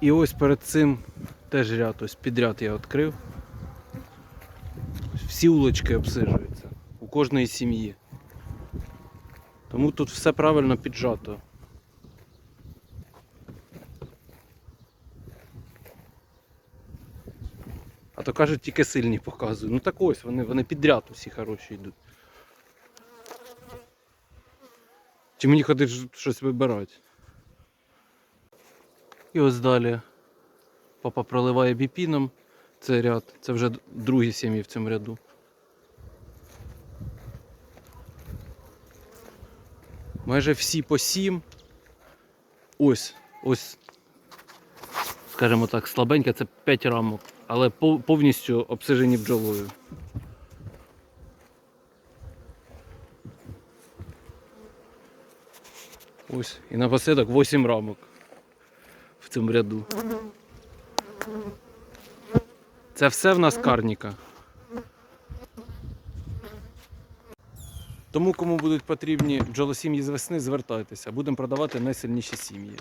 І ось перед цим теж ряд, ось підряд я відкрив. Всі улочки обсижуються у кожної сім'ї. Тому тут все правильно піджато. А то кажуть, тільки сильні показують. Ну так ось вони, вони підряд усі хороші йдуть. Чи мені ходить щось вибирати? І ось далі папа проливає біпіном. Це ряд. Це вже другі сім'ї в цьому ряду. Майже всі по сім. Ось, ось, скажімо так, слабенька, це 5 рамок, але повністю обсижені бджолою. Ось, і напослідок 8 рамок цьому ряду. Це все в нас карніка. Тому, кому будуть потрібні бджолосім'ї з весни, звертайтеся. Будемо продавати найсильніші сім'ї.